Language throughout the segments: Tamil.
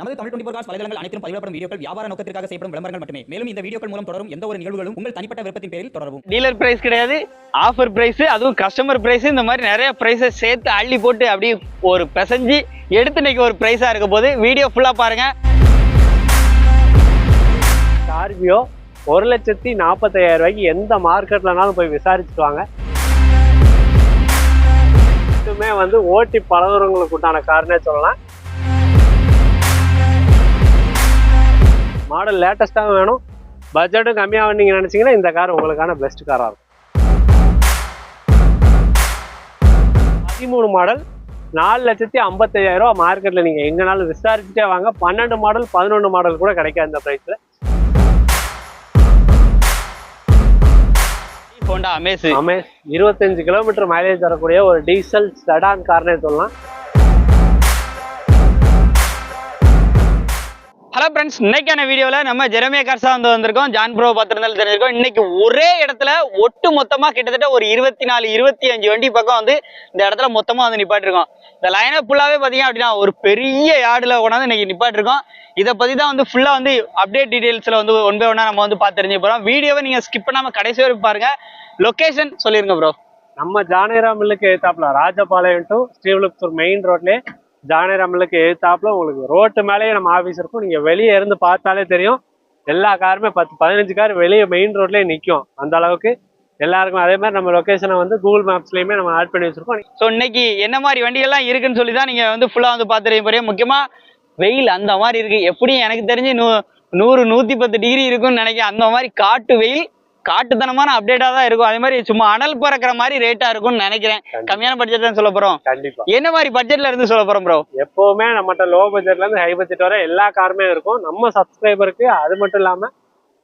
நமது தமிழ் டுவெண்டி காஸ் வலைதளங்கள் அனைத்தும் பதிவிடப்படும் வீடியோக்கள் வியாபார நோக்கத்திற்காக செய்யப்படும் விளம்பரங்கள் மட்டுமே. மேலும் இந்த வீடியோக்கள் மூலம் தொடரும் எந்த ஒரு நிகழ்வுகளும் உங்கள் தனிப்பட்ட விருப்பத்தின் பேரில் தொடரவும். டீலர் பிரைஸ் கிடையாது ஆஃபர் பிரைஸ் அதுவும் கஸ்டமர் பிரைஸ் இந்த மாதிரி நிறைய பிரைஸை சேர்த்து அள்ளி போட்டு அப்படியே ஒரு பிசைஞ்சு எடுத்து இன்னைக்கு ஒரு பிரைஸா இருக்க போது வீடியோ ஃபுல்லா பாருங்க. ஸ்கார்பியோ ஒரு லட்சத்தி நாற்பத்தையாயிரம் ரூபாய்க்கு எந்த மார்க்கெட்லனாலும் போய் விசாரிச்சுட்டு வாங்க இதுமே வந்து ஓட்டி பழகுறவங்களுக்கு உண்டான கார்னே சொல்லலாம். மாடல் லேட்டஸ்ட்டாக வேணும். பட்ஜெட்டும் கம்மியாக நீங்கள் நினச்சிங்கன்னா இந்த கார் உங்களுக்கான பெஸ்ட் காராக இருக்கும். பதிமூணு மாடல் நாலு லட்சத்தி ஐம்பத்தையாயிரம் ரூபா மார்க்கெட்டில் நீங்கள் எங்கனாலும் விசாரிச்சுட்டே வாங்க. பன்னெண்டு மாடல் பதினொன்று மாடல் கூட கிடைக்காது இந்த ப்ரைஸில் ஹோண்டா அமேஸ் அமேஸ் இருபத்தஞ்சு கிலோமீட்டர் மைலேஜ் தரக்கூடிய ஒரு டீசல் செடான் கார்னே சொல்லலாம். ஹலோ ஃப்ரெண்ட்ஸ் இன்னைக்கான வீடியோவில் நம்ம ஜெரமியா கர்சா வந்து வந்திருக்கோம். ஜான் ப்ரோ பார்த்துருந்தாலும் தெரிஞ்சிருக்கோம். இன்னைக்கு ஒரே இடத்துல ஒட்டு மொத்தமாக கிட்டத்தட்ட ஒரு இருபத்தி நாலு இருபத்தி அஞ்சு வண்டி பக்கம் வந்து இந்த இடத்துல மொத்தமாக வந்து நிப்பாட்டிருக்கோம். இந்த லைனை ஃபுல்லாகவே பார்த்தீங்க அப்படின்னா ஒரு பெரிய யார்டில் கொண்டாந்து இன்னைக்கு நிப்பாட்டிருக்கோம். இதை பற்றி தான் வந்து ஃபுல்லாக வந்து அப்டேட் டீட்டெயில்ஸில் வந்து ஒன் பை நம்ம வந்து பார்த்து தெரிஞ்சு போறோம். வீடியோவை நீங்கள் ஸ்கிப் பண்ணாமல் கடைசி வரைக்கும் பாருங்கள் லொக்கேஷன் சொல்லிருங்க ப்ரோ நம்ம ஜானகிராம் மில்லுக்கு எழுத்தாப்புல ராஜபாளையம் டு ஸ்ரீவில்லிபுத்தூர் மெயின் ரோட்லேயே ஜானகிராம் எழுத்தாப்புல உங்களுக்கு ரோட்டு மேலேயே நம்ம ஆஃபீஸ் இருக்கும். நீங்கள் வெளியே இருந்து பார்த்தாலே தெரியும். எல்லா காருமே பத்து பதினஞ்சு கார் வெளியே மெயின் ரோட்லேயே நிற்கும் அந்த அளவுக்கு எல்லாருக்கும் அதே மாதிரி நம்ம லொக்கேஷனை வந்து கூகுள் மேப்ஸ்லையுமே நம்ம ஆட் பண்ணி வச்சிருக்கோம். ஸோ இன்னைக்கு என்ன மாதிரி வண்டிகள்லாம் இருக்குன்னு சொல்லி தான் நீங்கள் வந்து ஃபுல்லாக வந்து பார்த்துருக்க போறீங்க முக்கியமாக வெயில் அந்த மாதிரி இருக்குது எப்படியும் எனக்கு தெரிஞ்சு நூ நூறு நூற்றி பத்து டிகிரி இருக்கும்னு நினைக்கிறேன். அந்த மாதிரி காட்டு வெயில் காட்டுத்தனமான அப்டேட்டா தான் இருக்கும். அதே மாதிரி சும்மா அனல் பறக்கிற மாதிரி ரேட்டா இருக்கும்னு நினைக்கிறேன். கம்மியான பட்ஜெட் தான் சொல்ல போறோம். கண்டிப்பா. என்ன மாதிரி பட்ஜெட்ல இருந்து சொல்ல போறோம் ப்ரோ எப்பவுமே நம்மகிட்ட லோ பட்ஜெட்ல இருந்து ஹை பட்ஜெட் வரை எல்லா காருமே இருக்கும். நம்ம சப்ஸ்கிரைபருக்கு அது மட்டும் இல்லாம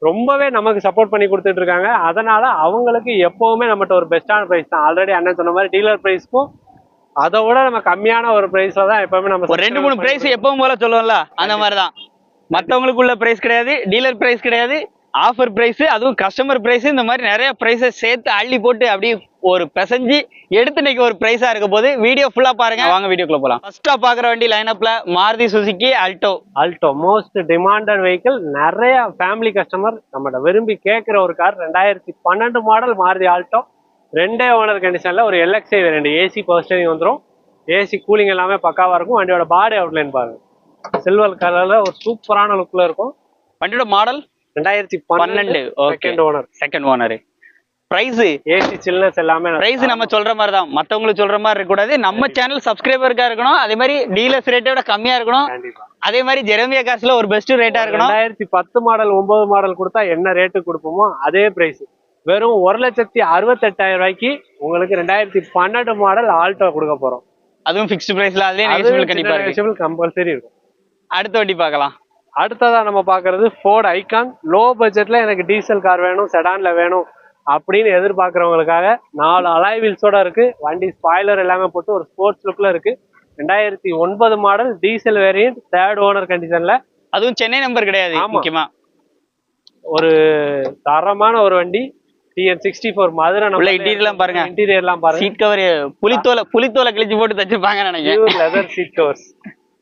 ரொம்பவே நமக்கு சப்போர்ட் பண்ணி கொடுத்துட்டு இருக்காங்க. அதனால அவங்களுக்கு எப்பவுமே நம்மகிட்ட ஒரு பெஸ்டான பிரைஸ் தான். ஆல்ரெடி அண்ணன் சொன்ன மாதிரி டீலர் பிரைஸ்க்கும் அதை விட நம்ம கம்மியான ஒரு பிரைஸ்ல தான் எப்பவுமே நம்ம ரெண்டு மூணு பிரைஸ் எப்பவும் போல சொல்லுவோம்ல அந்த மாதிரி தான் மற்றவங்களுக்குள்ள பிரைஸ் கிடையாது டீலர் பிரைஸ் கிடையாது ஆஃபர் பிரைஸ் அதுவும் கஸ்டமர் பிரைஸ் இந்த மாதிரி நிறைய பிரைஸை சேர்த்து அள்ளி போட்டு அப்படியே ஒரு பிசைஞ்சு எடுத்து இன்னைக்கு ஒரு பிரைஸா இருக்க போது வீடியோ ஃபுல்லா பாருங்க. வாங்க வீடியோக்குள்ள போலாம். ஃபர்ஸ்டா பாக்குற வண்டி லைனப்ல Maruti Suzuki Alto Alto most demanded vehicle நிறைய ஃபேமிலி கஸ்டமர் நம்மகிட்ட விரும்பி கேட்குற ஒரு கார் ரெண்டாயிரத்தி பன்னெண்டு மாடல் மாருதி ஆல்டோ ரெண்டே ஓனர் கண்டிஷன்ல ஒரு எல்எக்ஸ்ஐ ரெண்டு ஏசி பவர் வந்துடும் ஏசி கூலிங் எல்லாமே பக்காவா இருக்கும். வண்டியோட பாடி அவுட்லைன் பாருங்க. சில்வர் கலர்ல ஒரு சூப்பரான லுக்ல இருக்கும். வண்டியோட மாடல் ரெண்டாயிரத்தி பன்னெண்டு okay second owner second owner price AC chillness எல்லாமே பிரைஸ் நம்ம சொல்ற மாதிரி தான் மத்தவங்களுக்கு சொல்ற மாதிரி இருக்க கூடாது நம்ம சேனல் சப்ஸ்கிரைபருக்கா இருக்கணும். அதே மாதிரி டீலர்ஸ் ரேட்டோட கம்மியா இருக்கணும். அதே மாதிரி ஜெரமியா காசுல ஒரு பெஸ்ட் ரேட்டா இருக்கணும். ரெண்டாயிரத்தி பத்து மாடல் ஒன்பது மாடல் கொடுத்தா என்ன ரேட்டு கொடுப்போமோ அதே பிரைஸ் வெறும் ஒரு லட்சத்தி அறுபத்தெட்டாயிரம் ரூபாய்க்கு உங்களுக்கு ரெண்டாயிரத்தி பன்னெண்டு மாடல் ஆல்டோ கொடுக்க போறோம். அதுவும் ஃபிக்ஸ்ட் பிரைஸ்ல அதுலயே நெகோசியபிள் கண்டிப்பா கம்பல்சரி இருக்கும். அடுத்த வண்டி பார்க்கலாம். அடுத்ததா நம்ம பார்க்கிறது ஃபோர்ட் ஐகான் லோ பட்ஜெட்ல எனக்கு டீசல் கார் வேணும் செடான்ல வேணும் அப்படின்னு எதிர்பார்க்கறவங்களுக்காக நாலு அலாய் வீல்ஸோட இருக்கு. வண்டி ஸ்பாய்லர் எல்லாமே போட்டு ஒரு ஸ்போர்ட்ஸ் லுக்ல இருக்கு. ரெண்டாயிரத்தி ஒன்பது model diesel variant third owner கண்டிஷன்ல அதுவும் சென்னை நம்பர் கிடையாது. முக்கியமா. ஒரு தரமான ஒரு வண்டி TN sixty four Madurai interior எல்லாம் பாருங்க. இன்டீரியர் எல்லாம் பாருங்க. சீட் கவர் புலித்தோலை புலித்தோலை கிழிச்சு போட்டு தச்சிருப்பாங்க நினைக்கிறேன். லெதர் சீட் கவர்ஸ்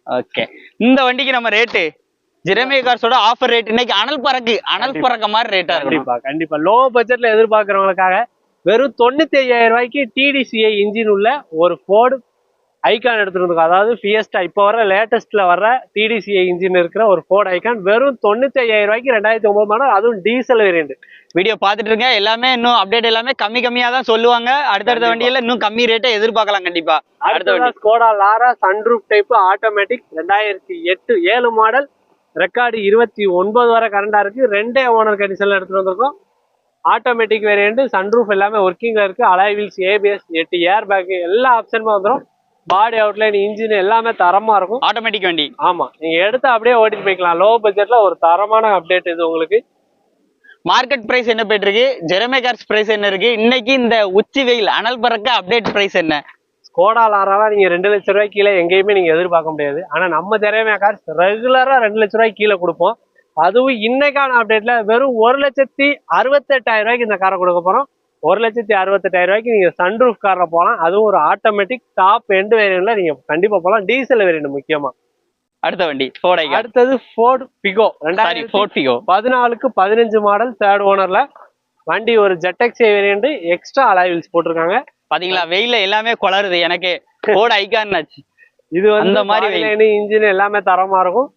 ஓகே இந்த வண்டிக்கு நம்ம ரேட்டு ஜெரமே கார்ஸோட ஆஃபர் ரேட் இன்னைக்கு அனல் பறக்கு அனல் பறக்க மாதிரி ரேட்டா இருக்கும். கண்டிப்பா கண்டிப்பா. லோ பட்ஜெட்ல எதிர்பார்க்கறவங்களுக்காக வெறும் தொண்ணூத்தி ஐயாயிரம் ரூபாய்க்கு டிடிசிஐ இன்ஜின் உள்ள ஒரு ஃபோர்டு ஐகான் எடுத்துட்டு வந்திருக்கோம் அதாவது ஃபியஸ்டா இப்போ வர லேட்டஸ்ட்ல வர டிடிசிஐ இன்ஜின் இருக்கிற ஒரு ஃபோர்டு ஐகான் வெறும் தொண்ணூத்தி ஐயாயிரம் ரூபாய்க்கு ரெண்டாயிரத்தி ஒன்பது மாடல் அதுவும் டீசல் வேரியன்ட் வீடியோ பார்த்துட்டு இருங்க எல்லாமே இன்னும் அப்டேட் எல்லாமே கம்மி கம்மியா தான் சொல்லுவாங்க. அடுத்தடுத்த. வண்டியில இன்னும் கம்மி ரேட்டை எதிர்பார்க்கலாம் கண்டிப்பா. அடுத்த Skoda Laura sunroof type automatic ரெண்டாயிரத்தி எட்டு ஏழு மாடல் ரெக்கார்டு இருபத்தி ஒன்பது வரை கரண்டா இருக்கு. ரெண்டே ஓனர் கண்டிஷன்ல எடுத்துட்டு வந்திருக்கோம். ஆட்டோமேட்டிக் வேரியன்ட் சன்ரூஃப் எல்லாமே ஒர்க்கிங்ல இருக்கு. அலாய் வீல்ஸ் ஏபிஎஸ் எட்டு ஏர் பேக் எல்லா ஆப்ஷனுமே வந்துடும் பாடி அவுட்லைன் இன்ஜின் எல்லாமே தரமா இருக்கும். ஆட்டோமேட்டிக் வண்டி. ஆமா. நீங்க எடுத்து அப்படியே ஓட்டிட்டு போய்க்கலாம். லோ பட்ஜெட்ல ஒரு தரமான அப்டேட் இது உங்களுக்கு. மார்க்கெட் பிரைஸ் என்ன போயிட்டு இருக்கு? ஜெரமே கார்ஸ் பிரைஸ் என்ன இருக்கு? இன்னைக்கு இந்த உச்சி வெயில் அனல் பறக்க அப்டேட் பிரைஸ் என்ன? ஸ்கோடா லாராலாம் நீங்க ரெண்டு லட்ச ரூபாய்க்கு கீழே எங்கேயுமே நீங்க எதிர்பார்க்க முடியாது. ஆனா நம்ம திறமையா கார்ஸ் ரெகுலரா ரெண்டு லட்ச ரூபாய்க்கு கீழே கொடுப்போம். அதுவும் இன்னைக்கான அப்டேட்ல வெறும் ஒரு லட்சத்தி அறுபத்தெட்டாயிரம் ரூபாய்க்கு இந்த காரை கொடுக்க போறோம். ஒரு லட்சத்தி அறுபத்தெட்டாயிரம் ரூபாய்க்கு நீங்க சன்ரூஃப் கார்ல போகலாம் அதுவும் ஒரு ஆட்டோமேட்டிக் டாப் எண்டு வேரியன்ட்ல நீங்க கண்டிப்பா போகலாம் டீசல் வேரியன்ட் முக்கியமா. அடுத்த வண்டி ஃபோர்ட் அடுத்தது ஃபோர்ட் பிகோ ரெண்டாயிரத்தி ஃபோர்ட் ஃபிகோ பதினாலுக்கு பதினஞ்சு மாடல் தேர்ட் ஓனர்ல வண்டி ஒரு ஜெட்டெக்ஸ் வேரியன்ட் எக்ஸ்ட்ரா அலாய்வில்ஸ் போட்டிருக்காங்க. பாத்தீங்களா? வெயில்ல எல்லாமே குளருது எனக்கு ஃபோர்ட் ஐகான் ஆச்சு. இது வந்து அந்த மாதிரி வெயில். இன்ஜின் எல்லாமே தரமா இருக்கும்.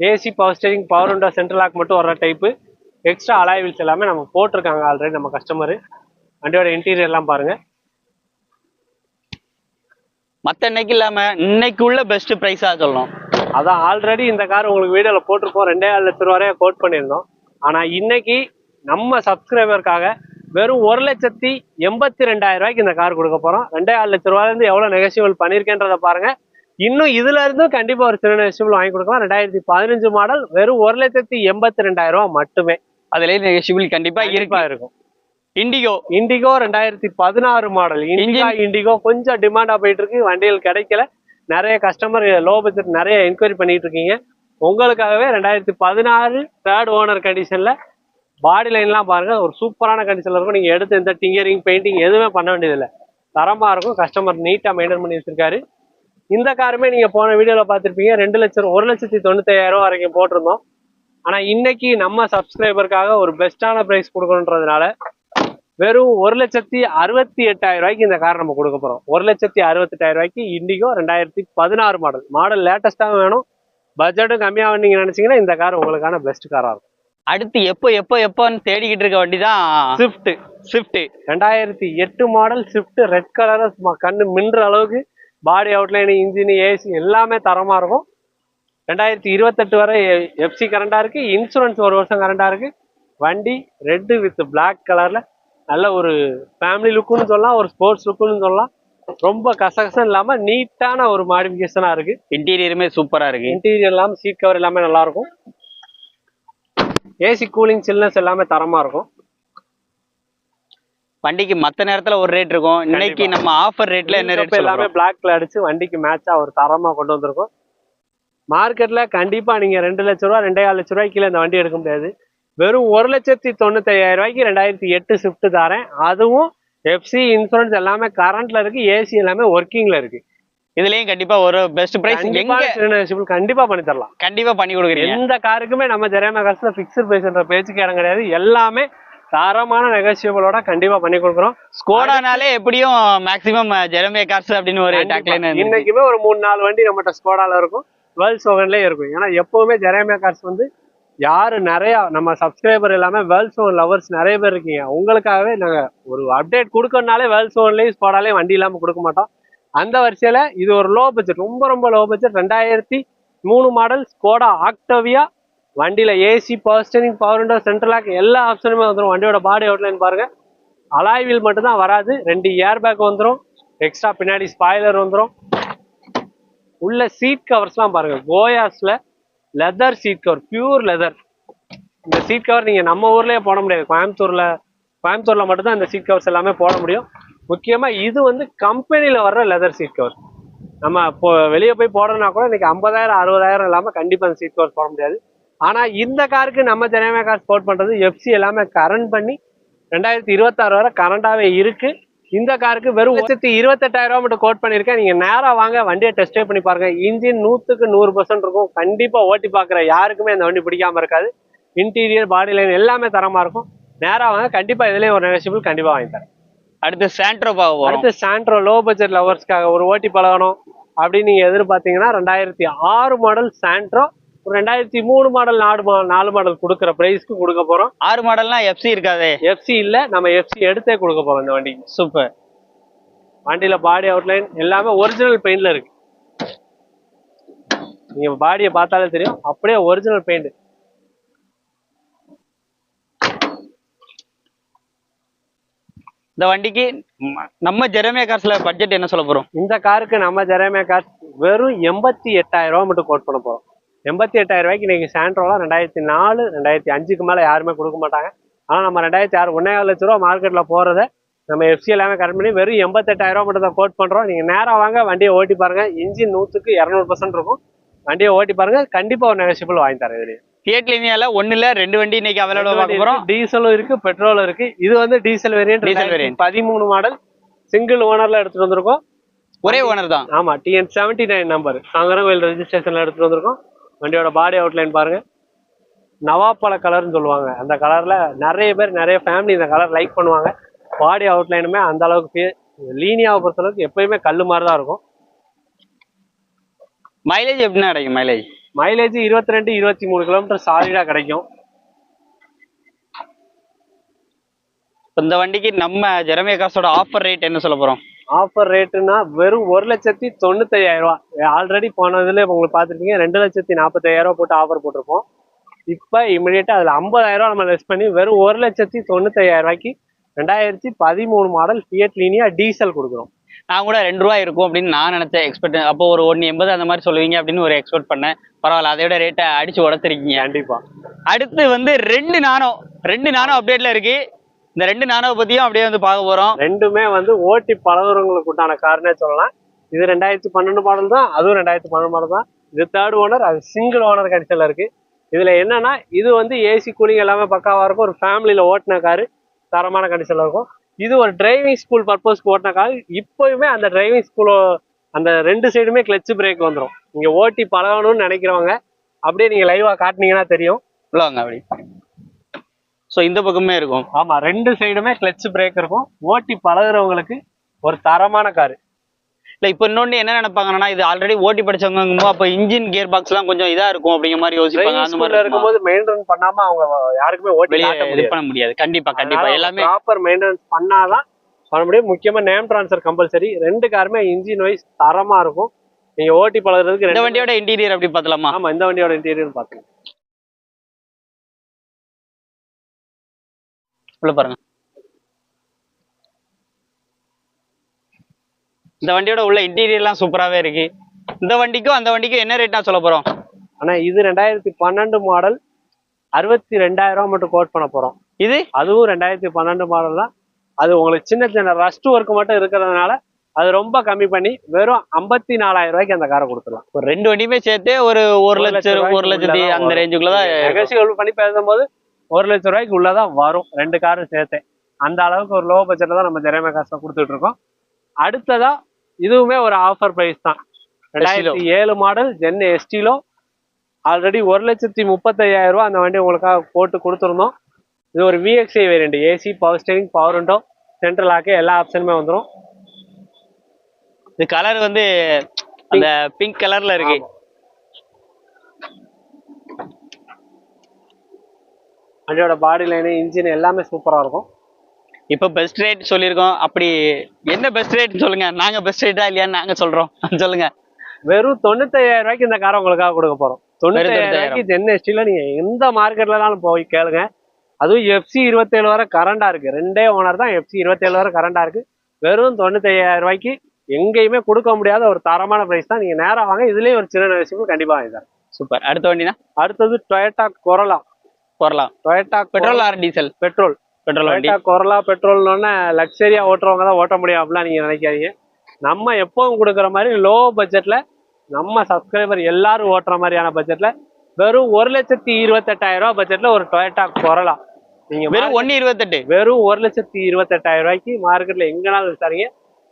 AC power steering power window central lock மட்டும் வர்ற டைப்பு எக்ஸ்ட்ரா அலாய்வில்ஸ் எல்லாமே நம்ம போட்டிருக்காங்க ஆல்ரெடி நம்ம கஸ்டமர் வண்டியோட இன்டீரியர் எல்லாம் பாருங்க. மத்த இன்னைக்கு இல்லாம இன்னைக்கு உள்ள பெஸ்ட் பிரைஸா சொல்லணும். அதான் ஆல்ரெடி இந்த கார் உங்களுக்கு வீடியோல போட்டிருப்போம் ரெண்டே ஏழு லட்சம் ரூபாய கோட் பண்ணியிருந்தோம். ஆனா இன்னைக்கு நம்ம சப்ஸ்கிரைபருக்காக வெறும் ஒரு லட்சத்தி எண்பத்தி ரெண்டாயிரம் ரூபாய்க்கு இந்த கார் கொடுக்க போறோம். ரெண்டே ஏழு லட்சம் ரூபாயில இருந்து எவ்வளவு நெகசியபிள் பண்ணிருக்கேன்றத பாருங்க. இன்னும் இதுல இருந்தும் கண்டிப்பா ஒரு சின்ன நெகசியபிள் வாங்கி கொடுக்கலாம். ரெண்டாயிரத்தி பதினஞ்சு மாடல் வெறும் ஒரு லட்சத்தி எண்பத்தி ரெண்டாயிரம் ரூபாய் மட்டுமே. அதுல நெகஷிபிள் கண்டிப்பா இருக்கு. இருக்கும். இண்டிகோ இண்டிகோ ரெண்டாயிரத்தி பதினாறு மாடல் இண்டிகா இண்டிகோ கொஞ்சம் டிமாண்டா போயிட்டு இருக்கு வண்டிகள் கிடைக்கல. நிறைய கஸ்டமர் லோ பட்ஜெட் நிறைய என்கொயரி பண்ணிட்டு இருக்கீங்க. உங்களுக்காகவே ரெண்டாயிரத்தி பதினாறு தேர்ட் ஓனர் கண்டிஷன்ல பாடி லைன்லாம் பாருங்கள் ஒரு சூப்பரான கண்டிஷனில் இருக்கும். நீங்கள் எடுத்து எந்த டிங்கரிங் பெயிண்டிங் எதுவுமே பண்ண வேண்டியதில்லை. தரமாக இருக்கும் கஸ்டமர் நீட்டாக மெயின்டைன் பண்ணி வச்சிருக்காரு. இந்த காருமே நீங்கள் போன வீடியோவில் பார்த்துருப்பீங்க ரெண்டு லட்சம் ஒரு லட்சத்தி தொண்ணூத்தாயிரம் வரைக்கும் போட்டிருந்தோம். ஆனால் இன்னைக்கு நம்ம சப்ஸ்கிரைபருக்காக ஒரு பெஸ்ட்டான ப்ரைஸ் கொடுக்கணுன்றதுனால வெறும் ஒரு லட்சத்தி அறுபத்தி எட்டாயிரம் ரூபாய்க்கு இந்த கார் நம்ம கொடுக்க போகிறோம் ஒரு லட்சத்தி அறுபத்தெட்டாயிரம் ரூபாய்க்கு இண்டிகோ ரெண்டாயிரத்தி பதினாறு மாடல் மாடல் லேட்டஸ்ட்டாக வேணும். பட்ஜெட்டும் கம்மியாக நீங்க நினச்சிங்கன்னா இந்த கார் உங்களுக்கான பெஸ்ட் காராக இருக்கும். அடுத்து எப்போ எப்போ எப்போன்னு தேடிக்கிட்டு இருக்க வண்டி தான் ஸ்விஃப்ட் ஸ்விஃப்ட் ரெண்டாயிரத்தி எட்டு மாடல் ஸ்விஃப்ட் ரெட் கலர் கண்ணு மின்ற அளவுக்கு பாடி அவுட்லைன் இன்ஜின் ஏசி எல்லாமே தரமா இருக்கும். ரெண்டாயிரத்தி இருபத்தெட்டு வரை எஃப்சி கரண்டா இருக்கு. இன்சூரன்ஸ் ஒரு வருஷம் கரண்டா இருக்கு. வண்டி ரெட்டு வித் பிளாக் கலர்ல நல்ல ஒரு ஃபேமிலி லுக்குன்னு சொல்லலாம் ஒரு ஸ்போர்ட்ஸ் லுக்குன்னு சொல்லலாம். ரொம்ப கசகசம் இல்லாம நீட்டான ஒரு மாடிஃபிகேஷனா இருக்கு. இன்டீரியருமே சூப்பரா இருக்கு. இன்டீரியர் எல்லாமே சீட் கவர் எல்லாமே நல்லா இருக்கும். ஏசி கூலிங் சில்னஸ் எல்லாமே தரமா இருக்கும். வண்டிக்கு மத்த நேரத்துல ஒரு ரேட் இருக்கும். இன்னைக்கு. நம்ம ஆஃபர் ரேட்ல என்ன ரேட் எல்லாமே பிளாக்ல அடிச்சு வண்டிக்கு மேட்சா ஒரு தரமா கொண்டு வந்திருக்கோம். மார்க்கெட்ல கண்டிப்பா நீங்க ரெண்டு லட்ச ரூபா ரெண்டே கால் லட்ச ரூபாய்க்கு இந்த வண்டி எடுக்க முடியாது. வெறும் ஒரு லட்சத்தி தொண்ணூத்தையாயிரம் ரூபாய்க்கு ரெண்டாயிரத்தி எட்டு ஸ்விஃப்ட் தரேன். அதுவும் எஃப்சி இன்சூரன்ஸ் எல்லாமே கரண்ட்ல இருக்கு ஏசி எல்லாமே ஒர்க்கிங்ல இருக்கு. இதுலயும் கண்டிப்பா ஒரு பெஸ்ட் பிரைஸ் கண்டிப்பா எங்க கண்டிப்பா பண்ணி தரலாம். கண்டிப்பா பண்ணி கொடுக்குறீங்க. எந்த காருக்குமே நம்ம ஜெரேமா காசுல பிக்சர் பிரைஸ்ன்ற பேச்சுக்கு இடம் கிடையாது. எல்லாமே தரமான நெகோசியபிளோட கண்டிப்பா பண்ணி கொடுக்குறோம். ஸ்கோடானாலே எப்படியும் மேக்ஸிமம் ஜெரமே கார்ஸ் அப்படின்னு ஒரு டேக்லைன் இன்னைக்குமே ஒரு மூணு நாலு வண்டி நம்மகிட்ட ஸ்கோடால இருக்கும். வேர்ல்ஸ் ஓகன்லயே இருக்கும். ஏன்னா எப்பவுமே ஜெரேமியா கார்ஸ் வந்து யாரு நிறைய நம்ம சப்ஸ்கிரைபர் எல்லாமே வேர்ல்ஸ் ஓன் லவர்ஸ் நிறைய பேர் இருக்கீங்க. உங்களுக்காகவே நாங்க ஒரு அப்டேட் கொடுக்கறனாலே வேர்ல்ஸ் ஓன்லயும் ஸ்கோடாலையும் வண்டி இல்லாம கொடுக்க மாட்டோம். அந்த வரிசையில இது ஒரு லோ பட்ஜெட் ரொம்ப ரொம்ப லோ பட்ஜெட் ரெண்டாயிரத்தி மூணு மாடல் ஸ்கோடா ஆக்டோவியா வண்டியில AC power steering power window central lock எல்லா ஆப்ஷனுமே வந்துடும் வண்டியோட பாடி அவுட்லைன் பாருங்க. அலாய் வீல் வராது. ரெண்டு ஏர் பேக் வந்துடும் எக்ஸ்ட்ரா பின்னாடி ஸ்பாய்லர் வந்துடும் உள்ள சீட் கவர்ஸ்லாம் பாருங்க. கோயாஸ்ல leather seat cover pure leather இந்த சீட் கவர் நீங்க நம்ம ஊர்லயே போட முடியாது. கோயம்புத்தூர்ல கோயம்புத்தூர்ல மட்டும்தான் இந்த சீட் கவர்ஸ் எல்லாமே போட முடியும். முக்கியமாக இது வந்து கம்பெனியில் வர்ற லெதர் சீட் கவர் நம்ம இப்போ வெளியே போய் போடணும்னா கூட இன்னைக்கு ஐம்பதாயிரம் அறுபதாயிரம் இல்லாமல் கண்டிப்பாக அந்த சீட் கவர் போட முடியாது. ஆனால் இந்த காருக்கு நம்ம ஜனமே கார் ஸ்போர்ட் பண்ணுறது எஃப்சி எல்லாமே கரண்ட் பண்ணி ரெண்டாயிரத்தி இருபத்தாறு வரை கரண்டாகவே இருக்குது இந்த காருக்கு வெறும் லட்சத்தி இருபத்தெட்டாயிரம் ரூபா மட்டும் கோட் பண்ணியிருக்கேன். நீங்கள் நேராக வாங்க வண்டியை டெஸ்ட் ட்ரைவ் பண்ணி பாருங்கள் இன்ஜின் நூற்றுக்கு நூறு பர்சன்ட் இருக்கும். கண்டிப்பாக ஓட்டி பார்க்குற யாருக்குமே அந்த வண்டி பிடிக்காம இருக்காது. இன்டீரியர் பாடி லைன் எல்லாமே தரமாக இருக்கும். நேராக வாங்க கண்டிப்பாக இதுலயும் ஒரு நெகசிபிள் கண்டிப்பாக வாங்கி தரேன். அடுத்து சாண்ட்ரோ பார்க்க போறோம். அடுத்து சாண்ட்ரோ லோ பட்ஜெட் லவர்ஸ்க்காக ஒரு ஓட்டி பழகணும் அப்படின்னு நீங்க எதிர்பார்த்தீங்கன்னா ரெண்டாயிரத்தி ஆறு மாடல் சாண்ட்ரோ ஒரு ரெண்டாயிரத்தி மூணு மாடல் நாலு நாலு மாடல் கொடுக்குற பிரைஸ்க்கு கொடுக்க போறோம். ஆறு மாடல்னா எஃப்சி இருக்காதே. எஃப்சி இல்ல நம்ம எஃப்சி எடுத்தே கொடுக்க போறோம் இந்த வண்டிக்கு. சூப்பர் வண்டியில பாடி அவுட்லைன் எல்லாமே ஒரிஜினல் பெயிண்ட்ல இருக்கு. நீங்க பாடியை பார்த்தாலே தெரியும். அப்படியே ஒரிஜினல் பெயிண்ட் இந்த வண்டிக்கு நம்ம ஜெரமே கார்ஸ்ல பட்ஜெட் என்ன சொல்ல போறோம்? இந்த காருக்கு நம்ம ஜெரமே கார் வெறும் எண்பத்தி எட்டாயிரம் ரூபா மட்டும் கோட் பண்ண போறோம். எண்பத்தி எட்டாயிரம் ரூபாய்க்கு இன்னைக்கு சாண்ட்ரோலாம் ரெண்டாயிரத்தி நாலு ரெண்டாயிரத்தி அஞ்சுக்கு மேல யாருமே கொடுக்க மாட்டாங்க. ஆனா நம்ம ரெண்டாயிரத்தி ஆறு ஒன்னே லட்ச ரூபா மார்க்கெட்ல போறத நம்ம எஃப்சி எல்லாமே கரெக்ட் பண்ணி வெறும் எண்பத்தெட்டாயிரம் ரூபா மட்டும் தான் கோட் பண்றோம். நீங்க நேரா வாங்க வண்டியை ஓட்டி பாருங்க. இன்ஜின் நூத்துக்கு இரநூறு பர்சன்ட் இருக்கும். வண்டியை ஓட்டி பாருங்க. கண்டிப்பா ஒரு நெகசிபிள் வாங்கி தரேன் இதுலயே. ஃபியட் லினியால ஒண்ணுல ரெண்டு வண்டி இன்னைக்கு அவைலபிளா பார்க்க போறோம். டீசலும் இருக்கு பெட்ரோலும் இருக்கு. இது வந்து டீசல் வேரியன்ட் Diesel variant. பதிமூணு மாடல் சிங்கிள் ஓனர்ல எடுத்துட்டு வந்திருக்கோம். ஒரே ஓனர் தான். ஆமா TN seventy nine number Sankarankoil ரெஜிஸ்ட்ரேஷன்ல எடுத்துட்டு வந்திருக்கோம். வண்டியோட பாடி அவுட்லைன் பாருங்க. நவாப்பழ கலர்னு சொல்லுவாங்க. அந்த கலர்ல நிறைய பேர் நிறைய ஃபேமிலி இந்த கலர் லைக் பண்ணுவாங்க. பாடி அவுட்லைனுமே அந்த அளவுக்கு லீனியாவை பொறுத்த அளவுக்கு எப்பயுமே கல்லு மாதிரி தான் இருக்கும். மைலேஜ் எப்படின்னா கிடைக்கும் மைலேஜ் மைலேஜ் இருபத்தி ரெண்டு இருபத்தி மூணு கிலோமீட்டர் சாலிடா கிடைக்கும் இந்த வண்டிக்கு நம்ம ஜெரமே காசோட ஆஃபர் ரேட் என்ன சொல்ல போறோம்? ஆஃபர் ரேட்டுனா வெறும் ஒரு லட்சத்தி தொண்ணூத்தையாயிரம் ரூபா. ஆல்ரெடி போனதுல உங்களுக்கு பார்த்துருக்கீங்க ரெண்டு லட்சத்தி நாற்பத்தாயிரம் ரூபா போட்டு ஆஃபர் போட்டிருப்போம். இப்போ இமிடியேட்டா அதுல ஐம்பதாயிரம் ரூபா நம்ம லெஸ் பண்ணி வெறும் ஒரு லட்சத்தி தொண்ணூத்தையாயிரம் ரூபாய்க்கு ரெண்டாயிரத்தி பதிமூணு மாடல் ஃபியட் லீனியா டீசல் கொடுக்குறோம். நான் கூட ரெண்டு ரூபா இருக்கும் அப்படின்னு நான் நினைச்சேன் எக்ஸ்பெக்ட் அப்போ ஒரு ஒன்று எண்பது அந்த மாதிரி சொல்லுவீங்க அப்படின்னு ஒரு எக்ஸ்பெக்ட் பண்ணேன். பரவாயில்ல அதை விட ரேட்டை அடிச்சு உடச்சிருக்கீங்க. கண்டிப்பா. அடுத்து வந்து ரெண்டு நானோ. ரெண்டு நானோ அப்டேட்ல இருக்கு. இந்த ரெண்டு நானோ பத்தியும் அப்படியே வந்து பார்க்க போறோம். ரெண்டுமே வந்து ஓட்டி பழகுறவங்களுக்கு உண்டான காரணே சொல்லலாம். இது ரெண்டாயிரத்தி பன்னெண்டு மாடல் தான் அதுவும் ரெண்டாயிரத்தி பன்னெண்டு மாடல் தான். இது தேர்ட் ஓனர் அது சிங்கிள் ஓனர் கண்டிஷன்ல இருக்கு. இதுல என்னன்னா இது வந்து ஏசி கூலிங் எல்லாமே பக்காவா இருக்கும். ஒரு ஃபேமிலியில ஓட்டின காரு தரமான கண்டிஷன்ல இருக்கும். இது ஒரு டிரைவிங் ஸ்கூல் பர்பஸ்க்கு ஓட்டின கார் இப்போயுமே அந்த டிரைவிங் ஸ்கூல் அந்த ரெண்டு சைடுமே கிளச் பிரேக் வந்துடும் நீங்க ஓட்டி பழகணும்னு நினைக்கிறவங்க அப்படியே நீங்க லைவா காட்டுனீங்கன்னா தெரியும். உள்ள வாங்க அப்படி. ஸோ இந்த பக்கமே இருக்கும். ஆமா ரெண்டு சைடுமே கிளச் பிரேக் இருக்கும். ஓட்டி பழகுறவங்களுக்கு ஒரு தரமான காரு இல்ல இப்போ இன்னொன்னு என்ன நினைப்பாங்கன்னா இது ஆல்ரெடி ஓட்டி படிச்சவங்க அப்போ இன்ஜின் கியர் பாக்ஸ்லாம் கொஞ்சம் இதா இருக்கும் அப்படிங்கிற மாதிரி யோசிப்பாங்க அந்த மாதிரி இருக்கும்போது மெயின்டைன் பண்ணாம அவங்க யாருக்குமே ஓட்டி இது பண்ண முடியாது. கண்டிப்பா கண்டிப்பா. எல்லாமே ப்ராப்பர் மெயின்டெனன்ஸ் பண்ணாதான் பண்ண முடியும். முக்கியமா நேம் ட்ரான்ஸ்ஃபர் கம்பல்சரி ரெண்டு காருமே இன்ஜின் வைஸ் தரமா இருக்கும். நீங்க ஓட்டி பழகுறதுக்கு இந்த ரெண்டு வண்டியோட இன்டீரியர் அப்படி பார்த்தலாமா ஆமா இந்த வண்டியோட இன்டீரியர் பாத்துங்க உள்ள பாருங்க. இந்த வண்டியோட உள்ள இன்டீரியர்லாம் சூப்பராகவே இருக்கு. இந்த வண்டிக்கும் அந்த வண்டிக்கும் என்ன ரேட் நான் சொல்ல போறோம்? ஆனா இது ரெண்டாயிரத்தி பன்னெண்டு மாடல் அறுபத்தி ரெண்டாயிரம் ரூபாய் மட்டும் கோட் பண்ண போறோம். இது? அதுவும் ரெண்டாயிரத்தி பன்னெண்டு மாடல் தான். அது உங்களுக்கு சின்ன சின்ன ரஸ்ட் ஒர்க் மட்டும் இருக்கிறதுனால அது ரொம்ப கம்மி பண்ணி வெறும் ஐம்பத்தி நாலாயிரம் ரூபாய்க்கு அந்த காரை கொடுத்துடலாம். ஒரு ரெண்டு வண்டியுமே சேர்த்தே ஒரு ஒரு லட்சம் ஒரு லட்சத்தி அந்த ரேஞ்சுக்குள்ள தான் நெகோசியபிள் பண்ணி பேசும்போது ஒரு லட்சம் ரூபாய்க்கு உள்ளதான் வரும். ரெண்டு காரும் சேர்த்து. அந்த அளவுக்கு ஒரு லோ பட்ஜெட்ல தான் நம்ம ஜெரமே காசை கொடுத்துட்டு இருக்கோம். அடுத்ததா இதுவுமே ஒரு ஆஃபர் பிரைஸ் தான். ரெண்டாயிரத்தி ஏழு மாடல் ஜென் எஸ்டிலோ ஆல்ரெடி ஒரு லட்சத்தி முப்பத்தையாயிரம் ரூபாய் அந்த வண்டி உங்களுக்காக போட்டு கொடுத்துருந்தோம். இது ஒரு VXI variant AC power steering power window central lock எல்லா ஆப்ஷனுமே வந்துடும் இது கலர் வந்து அந்த பிங்க் கலர்ல இருக்கு. வண்டியோட பாடி லைனு இன்ஜின் எல்லாமே சூப்பரா இருக்கும். இப்போ பெஸ்ட் ரேட் சொல்லியிருக்கோம். அப்படி என்ன பெஸ்ட் ரேட் சொல்லுங்க. நாங்க பெஸ்ட் ரேட்டா இல்லையான்னு நாங்க சொல்றோம். சொல்லுங்க. வெறும் தொண்ணூத்தையாயிரம் ரூபாய்க்கு இந்த காரை உங்களுக்காக கொடுக்க போறோம். தொண்ணூத்தாயிரம். ரூபாய்க்கு ஜென் எஸ்டில நீங்க எந்த மார்க்கெட்லனாலும் போய் கேளுங்க. அதுவும் எஃப்சி இருபத்தேழு வரை கரண்டா இருக்கு. ரெண்டே ஓனர் தான் எஃப்சி இருபத்தேழு வரை கரண்டா இருக்கு. வெறும் தொண்ணூத்தையாயிரம் ரூபாய்க்கு எங்கேயுமே கொடுக்க முடியாத ஒரு தரமான பிரைஸ் தான். நீங்க நேரா வாங்க. இதுலயும் ஒரு சின்ன விஷயம் கண்டிப்பா வாங்கி தரேன். சூப்பர். அடுத்த வண்டினா? அடுத்தது Toyota Corolla போறலாம் Toyota petrol or diesel petrol petrol வண்டி. கொரலா பெட்ரோல்னு லக்ஸரியா ஓட்டுறவங்க தான் ஓட்ட முடியும் அப்படிலாம் நீங்க நினைக்காதீங்க. நம்ம எப்பவும் கொடுக்குற மாதிரி லோ பட்ஜெட்ல நம்ம சப்ஸ்கிரைபர் எல்லாரும் ஓட்டுற மாதிரியான பட்ஜெட்ல வெறும் ஒரு லட்சத்தி இருபத்தெட்டாயிரம் ரூபாய் பட்ஜெட்ல ஒரு டொயட்டா கொரலா நீங்க வெறும் ஒன்னு இருபத்தெட்டு. வெறும் ஒரு லட்சத்தி இருபத்தெட்டாயிரம் ரூபாய்க்கு மார்க்கெட்ல எங்கனாலும் விசாரிங்க.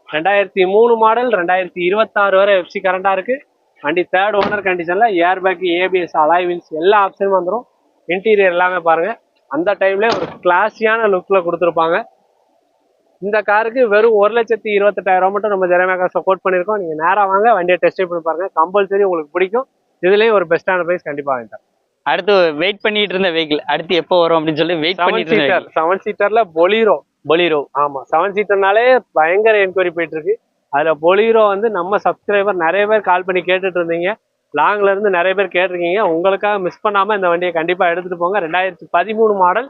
ரெண்டாயிரத்தி மூணு மாடல் ரெண்டாயிரத்தி இருபத்தாறு வரை எஃப்சி கரண்டா இருக்கு. வண்டி தேர்ட் ஓனர் கண்டிஷன்ல air bag ABS alloy wheels எல்லா ஆப்ஷனும் வந்துடும் இன்டீரியர் எல்லாமே பாருங்க. அந்த டைம்ல ஒரு கிளாஸியான லுக்ல கொடுத்துருப்பாங்க. இந்த காருக்கு வெறும் ஒரு லட்சத்தி இருபத்தெட்டாயிரம் மட்டும் நம்ம ஜெரமேக்கா சப்போர்ட் பண்ணியிருக்கோம் நீங்க நேரா வாங்க வண்டியை டெஸ்ட் பண்ணி பாருங்க. கம்பல்சரி உங்களுக்கு பிடிக்கும். இதுலயும் ஒரு பெஸ்டான பிரைஸ் கண்டிப்பா வாங்கிட்டேன் அடுத்து வெயிட் பண்ணிட்டு இருந்த வெஹிக்கிள் அடுத்து எப்போ வரும் அப்படின்னு சொல்லி வெயிட் பண்ணிட்டு சீட்டர் செவன் சீட்டர்ல பொலீரோ பொலிரோ ஆமா செவன் சீட்டர்னாலே பயங்கர என்கொயரி போயிட்டு இருக்கு. அதுல பொலீரோ வந்து நம்ம சப்ஸ்கிரைபர் நிறைய பேர் கால் பண்ணி கேட்டுட்டு இருந்தீங்க. லாங்ல இருந்து நிறைய பேர் கேட்டிருக்கீங்க. உங்களுக்காக மிஸ் பண்ணாம இந்த வண்டியை கண்டிப்பா எடுத்துட்டு போங்க. ரெண்டாயிரத்தி பதிமூணு மாடல்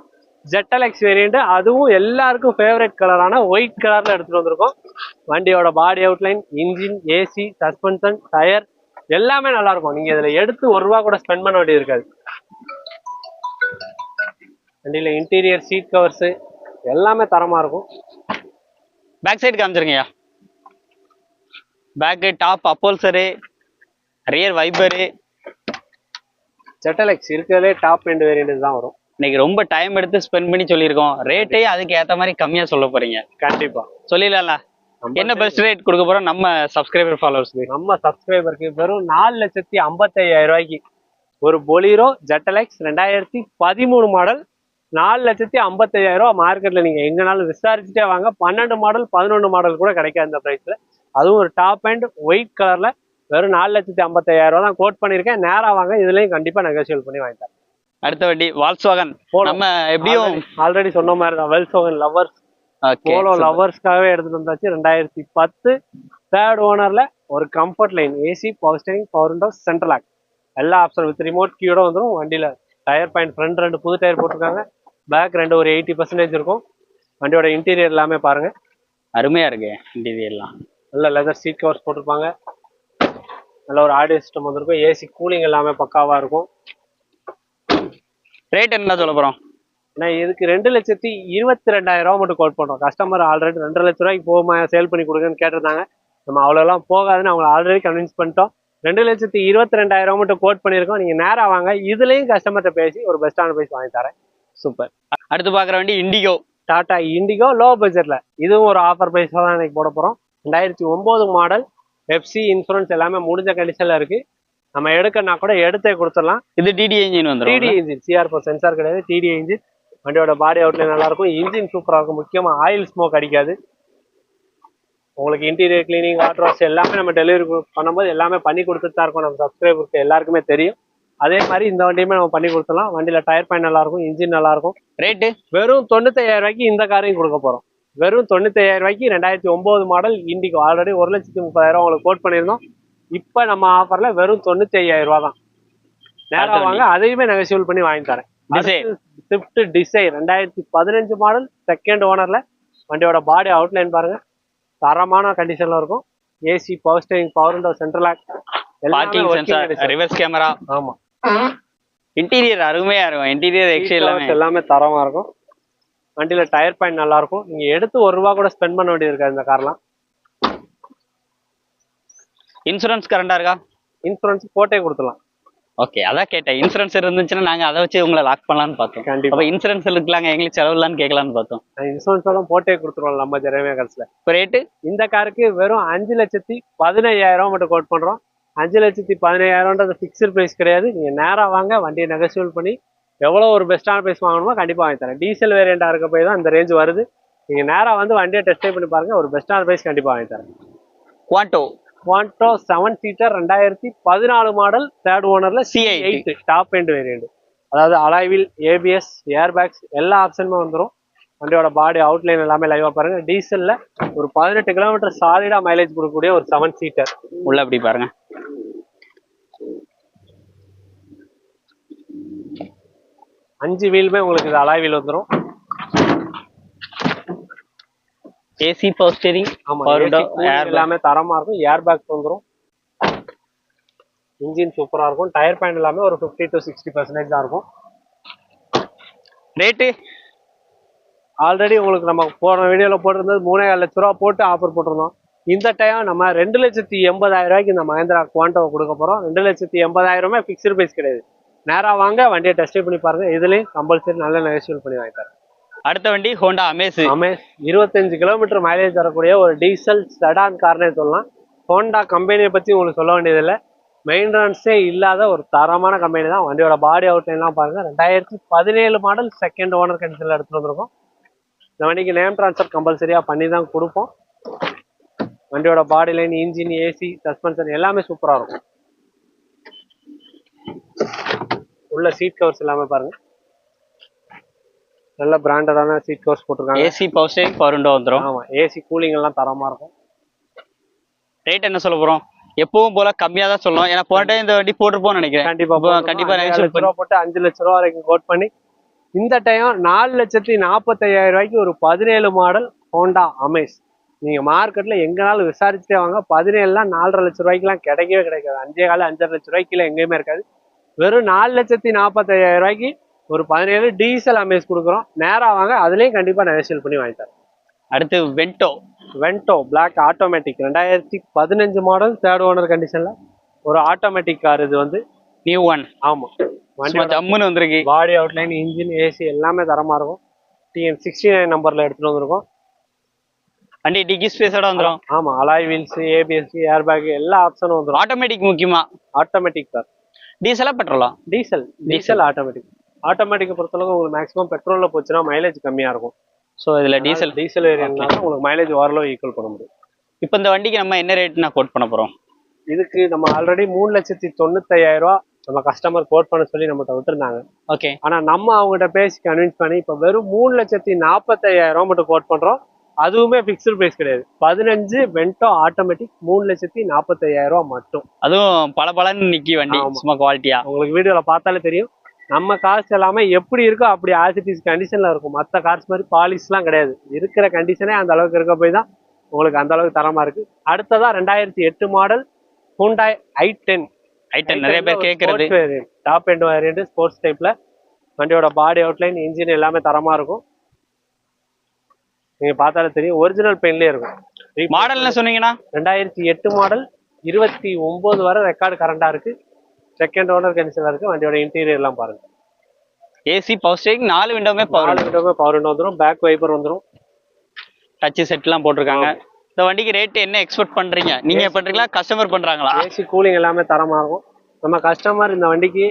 ஜெட்டலெக்ஸ் வேரியண்ட் அதுவும் எல்லாருக்கும் ஃபேவரட் கலரான ஒயிட் கலர்ல எடுத்துட்டு வந்திருக்கோம். வண்டியோட body outline engine AC suspension tyre எல்லாமே நல்லா இருக்கும். நீங்க இதுல எடுத்து ஒரு ரூபா கூட ஸ்பெண்ட் பண்ண வேண்டியது இருக்காது. வண்டியில இன்டீரியர் சீட் கவர்ஸ் எல்லாமே தரமா இருக்கும். Back side காமிச்சிருங்கய்யா. Back top upholstery rear wiper ஜெட்டலெக்ஸ் இருக்கிறதுலே டாப் எண்ட் வேரியண்ட் தான் வரும். இன்னைக்கு ரொம்ப டைம் எடுத்து ஸ்பெண்ட் பண்ணி சொல்லியிருக்கோம். ரேட்டே அதுக்கு ஏத்த மாதிரி கம்மியா சொல்ல போறீங்க. கண்டிப்பா. சொல்லிடலாம்ல. என்ன பெஸ்ட் ரேட் கொடுக்க போறோம் நம்ம சப்ஸ்கிரைபர் ஃபாலோவர்ஸ்க்கு நம்ம சப்ஸ்கிரைபருக்கு வெறும் நாலு லட்சத்தி ஐம்பத்தையாயிரம் ரூபாய்க்கு. ஒரு பொலிரோ ஜெட்டலெக்ஸ் ரெண்டாயிரத்தி பதிமூணு மாடல் நாலு லட்சத்தி ஐம்பத்தையாயிரம் ரூபா மார்க்கெட்ல நீங்க எங்கனாலும் விசாரிச்சுட்டே வாங்க. பன்னெண்டு மாடல் பதினொன்று மாடல் கூட கிடைக்காது இந்த பிரைஸ்ல அதுவும் ஒரு டாப் அண்ட் ஒயிட் கலர்ல வெறும் நாலு லட்சத்தி ஐம்பத்தாயிரம் ரூபா தான் கோட் பண்ணியிருக்கேன். நேரா வாங்க இதுலயும் கண்டிப்பா நெகோசியல் பண்ணி வாங்கிட்டாங்க அடுத்த வண்டி வால்ஸ்வாகன் நம்ம எப்படியும் ஆல்ரெடி சொன்ன மாதிரி தான் வெல்சோகன் லவர்ஸ் போலோ. லவர்ஸ்க்காகவே எடுத்துட்டு வந்தாச்சு ரெண்டாயிரத்தி பத்து. தேர்ட் ஓனர்ல ஒரு comfort line AC power steering power window central lock எல்லா ஆப்ஷன் வித் ரிமோட் கீயோட வந்துடும் வண்டியில டயர் பாயிண்ட் ஃப்ரண்ட் ரெண்டு புது டயர் போட்டிருக்காங்க. பேக் ரெண்டு ஒரு எயிட்டி பர்சன்டேஜ் இருக்கும். வண்டியோட இன்டீரியர் எல்லாமே பாருங்க. அருமையா இருக்கு இன்டீரியர்லாம் நல்ல லெதர் சீட் கவர்ஸ் போட்டிருப்பாங்க. நல்ல ஒரு ஆடியோ சிஸ்டம் வந்திருக்கும். ஏசி கூலிங் எல்லாமே பக்காவா இருக்கும். ரேட் என்ன சொல்ல போறோம்? ஏன்னா இதுக்கு ரெண்டு லட்சத்தி இருபத்தி ரெண்டாயிரம் ரூபா மட்டும் கோட் பண்றோம். கஸ்டமர் ஆல்ரெடி ரெண்டரை லட்ச ரூபாய்க்கு போகுமா சேல் பண்ணி கொடுங்கன்னு கேட்டிருந்தாங்க. நம்ம அவ்வளோலாம் போகாதுன்னு அவங்களை ஆல்ரெடி கன்வின்ஸ் பண்ணிட்டோம். ரெண்டு லட்சத்தி இருபத்தி ரெண்டாயிரம் ரூபா மட்டும் கோட் பண்ணியிருக்கோம். நீங்க நேரா வாங்க இதுலயும் கஸ்டமர்கிட்ட பேசி ஒரு பெஸ்டான பிரைஸ் வாங்கி தரேன். சூப்பர் அடுத்து பாக்குற வண்டி இண்டிகோ டாடா இண்டிகோ லோ. பட்ஜெட்ல இதுவும் ஒரு ஆஃபர் பிரைஸ் தான் இன்னைக்கு போட போறோம். ரெண்டாயிரத்தி ஒன்பது மாடல் எஃப்சி இன்சூரன்ஸ் எல்லாமே முடிஞ்ச கண்டிஷன்ல இருக்கு. நம்ம எடுக்கனா கூட எடுத்தே கொடுத்துடலாம். இது டிடி இன்ஜின் வந்துரும் TD engine CR four sensor கிடையாது. டிடி இன்ஜின் வண்டியோட பாடி அவுட்லைன் நல்லா இருக்கும் இன்ஜின் சூப்பரா இருக்கும். முக்கியமா ஆயில் ஸ்மோக் அடிக்காது. உங்களுக்கு இன்டீரியர் கிளீனிங் வாட்டர் வாஷ் எல்லாமே நம்ம டெலிவரி பண்ணும்போது எல்லாமே பண்ணி கொடுத்துட்டு தான் இருக்கும். நம்ம சப்ஸ்கிரைபருக்கு எல்லாருக்குமே தெரியும். அதே மாதிரி இந்த வண்டியுமே நம்ம பண்ணி கொடுத்துடலாம். வண்டியில டயர் பாயிண்ட் நல்லா இருக்கும் இன்ஜின் நல்லா இருக்கும் ரேட்டு வெறும் தொண்ணூத்தையாயிரம் ரூபாய்க்கு இந்த காரையும் கொடுக்க போறோம். வெறும் தொண்ணூத்தையாயிரம் ரூபாய்க்கு ரெண்டாயிரத்தி ஒன்பது மாடல் இண்டிகோ ஆல்ரெடி ஒரு லட்சத்தி முப்பதாயிரம் உங்களுக்கு கோட் பண்ணியிருந்தோம். இப்போ நம்ம ஆஃபர்ல வெறும் தொண்ணூத்தி ஐயாயிரம் ரூபா தான். நேரா அடுத்த வாங்க அதையுமே நெகோசியபிள் பண்ணி வாங்கி தரேன். ஸ்விஃப்ட் டிசைர் ரெண்டாயிரத்தி பதினஞ்சு மாடல் செகண்ட் ஓனர்ல வண்டியோட பாடி அவுட்லைன் பாருங்க. தரமான கண்டிஷன்ல இருக்கும். AC power steering power window central lock parking sensor reverse camera ஆமா. இன்டீரியர் அருமையா இருக்கும். இன்டீரியர் எக்ஸ்ட்ரா எல்லாமே. எல்லாமே தரமா இருக்கும். வண்டியில டயர் பாயிண்ட் நல்லா இருக்கும் நீங்க எடுத்து ஒரு ரூபா கூட ஸ்பெண்ட் பண்ண வேண்டியது இருக்காது இந்த கார்லாம் இன்சூரன்ஸ் கரண்டா இருக்கா? இன்சூரன்ஸ் போட்டே கொடுத்துலாம் ஓகே அதான் கேட்டேன். இன்சூரன்ஸ் இருந்துச்சுன்னா நாங்க அதை வச்சு உங்களை லாக் பண்ணலாம்னு பார்த்தோம். கண்டிப்பா. அப்ப இன்சூரன்ஸ் இருக்கலாங்க எங்களுக்கு செலவு இல்லைன்னு கேட்கலான்னு பார்த்தோம் இன்சூரன்ஸ் எல்லாம் போட்டே கொடுத்துருவோம் நம்ம ஜெரமே கார்ஸ்ல இப்போ ரேட்டு இந்த காருக்கு வெறும் அஞ்சு லட்சத்தி பதினையாயிரம் மட்டும் கோட் பண்றோம். அஞ்சு லட்சத்தி பதினையாயிரம்ன்றது ஃபிக்ஸ்டு பிரைஸ் கிடையாது. நீங்க நேரா வாங்க வண்டியை நெகசியபிள் பண்ணி எவ்வளவு ஒரு பெஸ்டான பிரைஸ் வாங்கணுமோ கண்டிப்பா வாங்கி தரேன். டீசல் வேரியண்டா இருக்க போய் தான் இந்த ரேஞ்ச் வருது. நீங்க நேரா வந்து வண்டியை டெஸ்ட் பண்ணி பாருங்க ஒரு பெஸ்டான பிரைஸ் கண்டிப்பா வாங்கி தரேன். குவாட்டோ குவான்டோ செவன் சீட்டர் ரெண்டாயிரத்தி பதினாலு model third ஓனர்ல C C8. Eight top end variant அதாவது அலாய்வில் ஏபிஎஸ் ஏர் பேக்ஸ் எல்லா ஆப்ஷனுமே வந்துடும் வண்டியோட பாடி அவுட்லைன் எல்லாமே லைவா பாருங்க. டீசல்ல ஒரு பதினெட்டு கிலோமீட்டர் சாலிடா மைலேஜ் கொடுக்கக்கூடிய ஒரு செவன் சீட்டர் உள்ள அப்படி பாருங்க. அஞ்சு வீலுமே உங்களுக்கு இது அலாய் வீல் வந்துடும் ஏசி பவர் ஸ்டேரிங். எல்லாமே தரமா இருக்கும். ஏர் பேக்ஸ் வந்துடும் இன்ஜின் சூப்பரா இருக்கும். டயர் பாயிண்ட் எல்லாமே ஒரு ஃபிஃப்டி டு சிக்ஸ்டி பர்சன்டேஜ் தான் இருக்கும். ரேட்டு ஆல்ரெடி உங்களுக்கு நம்ம போன வீடியோல போட்டிருந்தது மூணே கால் லட்ச ரூபா போட்டு ஆஃபர் போட்டிருந்தோம். இந்த டைம் நம்ம ரெண்டு லட்சத்தி எண்பதாயிரம் ரூபாய்க்கு இந்த மகேந்திரா குவாண்டோவை கொடுக்க போறோம். ரெண்டு லட்சத்தி எண்பதாயிரமே ஃபிக்ஸ்டு பிரைஸ் கிடையாது. நேரா வாங்க வண்டியை டெஸ்ட் பண்ணி பாருங்க. இதுலயும் கம்பல்சரி நல்ல நெகோசியல் பண்ணி வாங்கிட்டாரு அடுத்த வண்டி ஹோண்டா அமேஸ் அமேஸ் இருபத்தஞ்சு கிலோமீட்டர் மைலேஜ் தரக்கூடிய ஒரு டீசல் செடான் கார்னே சொல்லலாம். ஹோண்டா கம்பெனியை பத்தி உங்களுக்கு சொல்ல வேண்டியதில்லை. மெயின்டெனன்ஸே இல்லாத ஒரு தரமான கம்பெனி தான். வண்டியோட பாடி அவுட்லைன்லாம் பாருங்க. ரெண்டாயிரத்தி பதினேழு மாடல் செகண்ட் ஓனர் கண்டிஷனில் எடுத்துட்டு வந்திருக்கோம். இந்த வண்டிக்கு நேம் ட்ரான்ஸ்ஃபர் கம்பல்சரியா பண்ணி தான் கொடுப்போம். வண்டியோட body line engine AC suspension எல்லாமே சூப்பரா இருக்கும். உள்ள சீட் கவர்ஸ் எல்லாமே பாருங்க. நல்ல பிராண்டடான சீட் கவர்ஸ் போட்டிருக்காங்க. AC power steering power window வந்துரும். ஆமா ஏசி கூலிங் எல்லாம் தரமா இருக்கும். ரேட் என்ன சொல்ல போறோம்? எப்பவும் போல கம்மியா தான் சொல்லணும். ஏன்னா போன டைம் இந்த வண்டி போட்டிருப்போம்னு நினைக்கிறேன். கண்டிப்பா. கண்டிப்பா லட்ச ரூபா போட்டு அஞ்சு லட்ச ரூபா வரைக்கும் கோட் பண்ணி இந்த டைம் நாலு லட்சத்தி நாற்பத்தையாயிரம் ரூபாய்க்கு ஒரு பதினேழு மாடல் ஹோண்டா அமேஸ் நீங்க மார்க்கெட்ல எங்கனாலும் விசாரிச்சுட்டே வாங்க. பதினேழுலாம் நாலரை லட்ச ரூபாய்க்குலாம் கிடைக்கவே கிடைக்காது. அஞ்சே கால அஞ்சரை லட்ச ரூபாய்க்குல எங்கேயுமே இருக்காது. வெறும் நாலு லட்சத்தி நாற்பத்தையாயிரம் ரூபாய்க்கு ஒரு பதினேழு டீசல் அமேஸ் கொடுக்குறோம். நேரா வாங்க அதுலயும் கண்டிப்பா நெகோசியல் பண்ணி வாங்கி தரேன். அடுத்து வென்டோ வென்டோ பிளாக் ஆட்டோமேட்டிக் ரெண்டாயிரத்தி பதினஞ்சு மாடல் தேர்ட் ஓனர் கண்டிஷன்ல ஒரு ஆட்டோமேட்டிக் கார் இது வந்து. நியூ ஒன் ஆமா. வண்டி ஜம்முன்னு வந்திருக்கு. பாடி அவுட்லைன் இன்ஜின் ஏசி எல்லாமே தரமா இருக்கும். டிஎன் சிக்ஸ்டி நைன் நம்பர்ல எடுத்துட்டு வந்திருக்கோம். வண்டி டிக்கி ஸ்பேஸோட வந்துரும். ஆமா. Alloy wheels ABS air bag எல்லா ஆப்ஷனும் வந்துடும் ஆட்டோமேட்டிக் முக்கியமா? ஆட்டோமேட்டிக் சார் டீசலா பெட்ரோலா டீசல் டீசல் ஆட்டோமேட்டிக் ஆட்டோமேட்டிக் பொறுத்தளவுக்கு உங்களுக்கு மேக்ஸிமம் பெட்ரோல்ல போச்சுன்னா மைலேஜ் கம்மியா இருக்கும். சோ இதுல டீசல் டீசல் வேரியன்ட்னால உங்களுக்கு மைலேஜ் ஓரளவு ஈக்குவல் பண்ண முடியும். இப்போ இந்த வண்டிக்கு நம்ம என்ன ரேட் நான் கோட் பண்ண போறோம்? இதுக்கு நம்ம ஆல்ரெடி மூணு லட்சத்தி தொண்ணூத்தையாயிரம் ரூபா நம்ம கஸ்டமர் கோட் பண்ண சொல்லி நம்மகிட்ட விட்டுருந்தாங்க. ஓகே ஆனா நம்ம அவங்ககிட்ட பேசி கன்வின்ஸ் பண்ணி இப்ப வெறும் மூணு லட்சத்தி நாற்பத்தையாயிரம் ரூபா மட்டும் கோட் பண்றோம். அதுவுமே பிக்சட் பிரைஸ் கிடையாது. பதினஞ்சு வென்டோ ஆட்டோமேட்டிக் மூணு லட்சத்தி நாற்பத்தையாயிரம் ரூபா மட்டும். அதுவும் பல பலன்னு நிக்கி வண்டி. சும்மா குவாலிட்டியா உங்களுக்கு வீடியோல பார்த்தாலே தெரியும். நம்ம கார்ஸ் எல்லாமே எப்படி இருக்கோ அப்படி ஆசிட்டிஸ் கண்டிஷன்ல இருக்கும். மற்ற கார்ஸ் மாதிரி பாலிஷ்லாம் கிடையாது. இருக்கிற கண்டிஷனே அந்த அளவுக்கு இருக்க போய் தான் உங்களுக்கு அந்த அளவுக்கு தரமா இருக்கு. அடுத்ததா ரெண்டாயிரத்தி எட்டு model Hyundai i ten item நிறைய பேர் கேக்குறது. டாப் எண்ட் வேரியன்ட் ஸ்போர்ட்ஸ் டைப்ல வண்டியோட பாடி அவுட்லைன் இன்ஜின் எல்லாமே தரமா இருக்கும். நீங்க பார்த்தாலே தெரியும். ஒரிஜினல் பெயின்லயே இருக்கும். மாடல்னு சொன்னீங்கன்னா? ரெண்டாயிரத்தி எட்டு மாடல் இருபத்தி ஒன்பது வரை ரெக்கார்டு கரண்டா இருக்கு. செகண்ட் ஓனர் கண்டிஷன்ல இருக்கு. வண்டியோட இன்டீரியர் எல்லாம் பாருங்க. ஏசி பவர் ஸ்டேரிங் நாலு விண்டோமே பவர் நாலு விண்டோமே பவர் விண்டோ வந்துடும் பேக் வைப்பர் வந்துடும் டச் செட்லாம் போட்டிருக்காங்க. இந்த வண்டிக்கு ரேட் என்ன எக்ஸ்பெக்ட் பண்றீங்க? நீங்க பண்றீங்களா? கஸ்டமர் பண்றாங்களா? ஏசி கூலிங் எல்லாமே தரமா இருக்கும் நம்ம கஸ்டமர் இந்த வண்டிக்கு